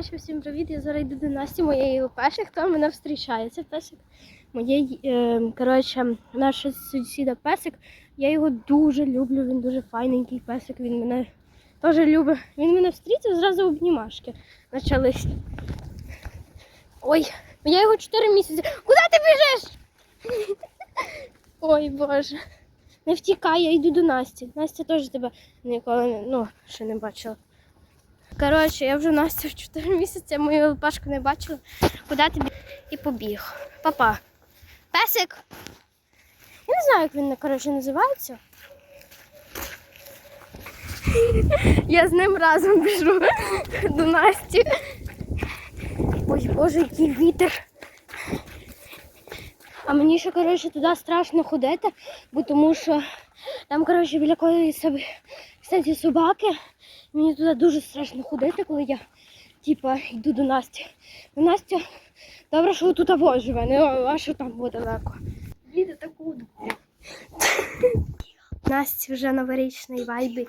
Коротше, всім привіт. Я зараз йду до Насті, моєї перших, хто мене зустрічає. Це песик моєї, е, коротше, наша сусіда песик. Я його дуже люблю, він дуже файненький песик. Він мене теж любить. Він мене встрітив, зразу обнімашки почались. Ой, я його 4 місяці. Куди ти біжиш? Ой, Боже. Не втікай, я йду до Насті. Настя теж тебе ніколи ну, ще не бачила. Коротше, я вже Настю в 4 місяці, мою лопашку не бачила. Куди тобі? І побіг. Папа. Песик. Я не знаю, як він коротше, називається. Я з ним разом біжу до Насті. Ой, Боже, який вітер. А мені ще, коротше, туди страшно ходити, бо тому що там, коротше, біля кої собі кстати, собаки. Мені туди дуже страшно ходити, коли я типа йду до Насті. Ну, Настя, добре, що тут або живе, не а що там буде далеко. Їде таку. Насті вже новорічний вайбі.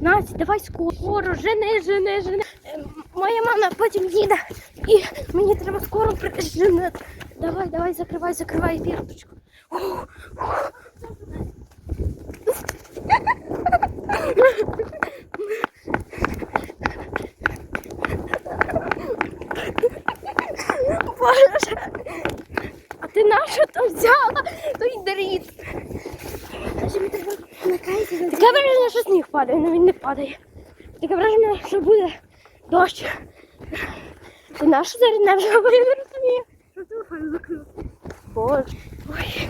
Настя, давай скоро, скоро, жени, жени, жени. Е, Моя мама потім їде. І мені треба скоро приженити. Давай, давай, закривай, закривай фірточку. Ух, ух. Боже, а ти нашу там взяла? Той дріт. Таке враження, що сніг падає, але він не падає. Таке враження, що буде дощ. Ти нашу зараз не вже не розумію. Що телефон закрив? Боже. Ой.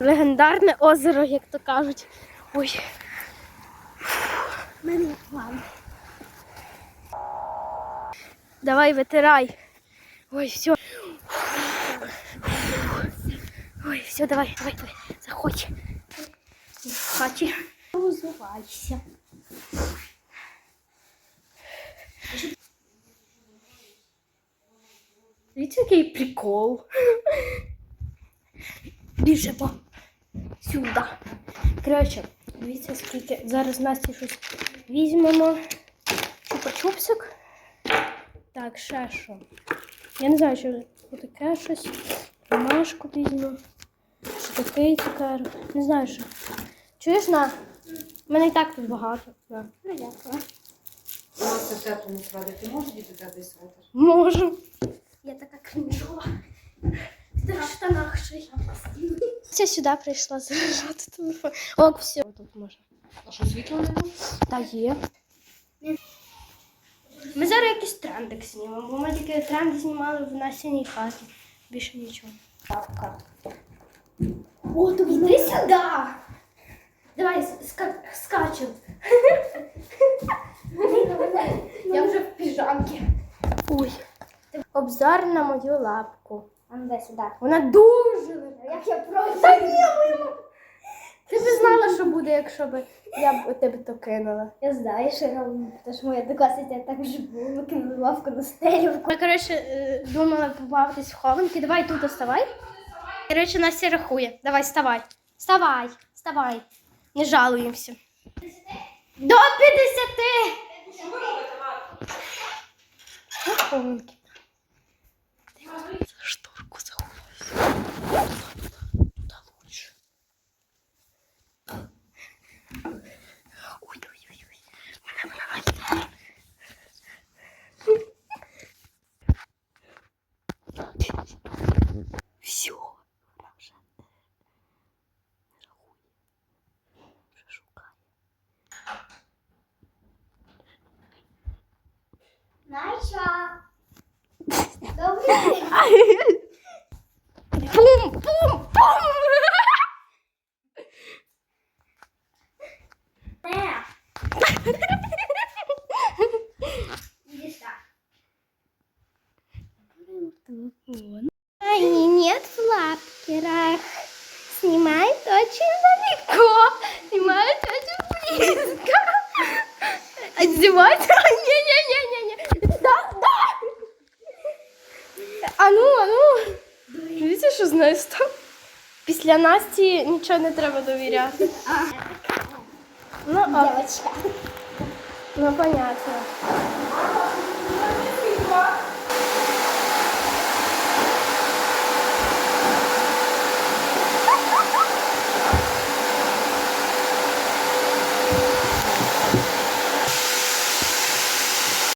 Легендарне озеро, як то кажуть. Ой. У мене є план. Давай витирай. Ой, все. Ой, все, давай, давай, давай, заходь. В хаті. Розвивайся. Дивіться, який прикол. Біжимо сюди. Коротше, дивіться, скільки зараз Насті щось візьмемо. Чупа-чупсик. Так, ще що. Я не знаю, що таке щось. Ромашку візьму. Такий цукерок. Не знаю, що. Чуєш на? У мене і так тут багато. На. Ну, дякую. Маса в теплому складі. Ти можеш діти теплий светр? Можу. Я така крінжова. Ти в штанах ще я Я сюди прийшла заряджати телефон. Ок, все. Тут можна. А що світло нема? Та є. Ми зараз якийсь трендик знімемо, бо ми тільки тренди знімали в Насіній хаті. Більше нічого. Тапка. О, то йди сюди. Давай ска- скачем. Я вже в піжамці. Ой. Обзор на мою лапку. А ну дай сюди. Вона дуже велика. Як я просто. Та ні, моєму. Ти б знала, що буде, якщо б я б тебе то кинула. Я знаю, що я роблю, тому що моя однокласниця так вже було, викинули лавку на стелю. Я, коротше, е, думала побавитись в хованки. Давай тут оставай. Коротше, Настя рахує. Давай, вставай. Вставай, вставай. Не жалуємося. До 50! Ну, хованки. За шторку заховайся. Туди лучше. Ой, ой, ой, ой. Вона, вона, вона. Найша. Добрий день. Пум, пум, пум. Телефон. що з. Після Насті нічого не треба довіряти. Ну, а. Ну, понятно.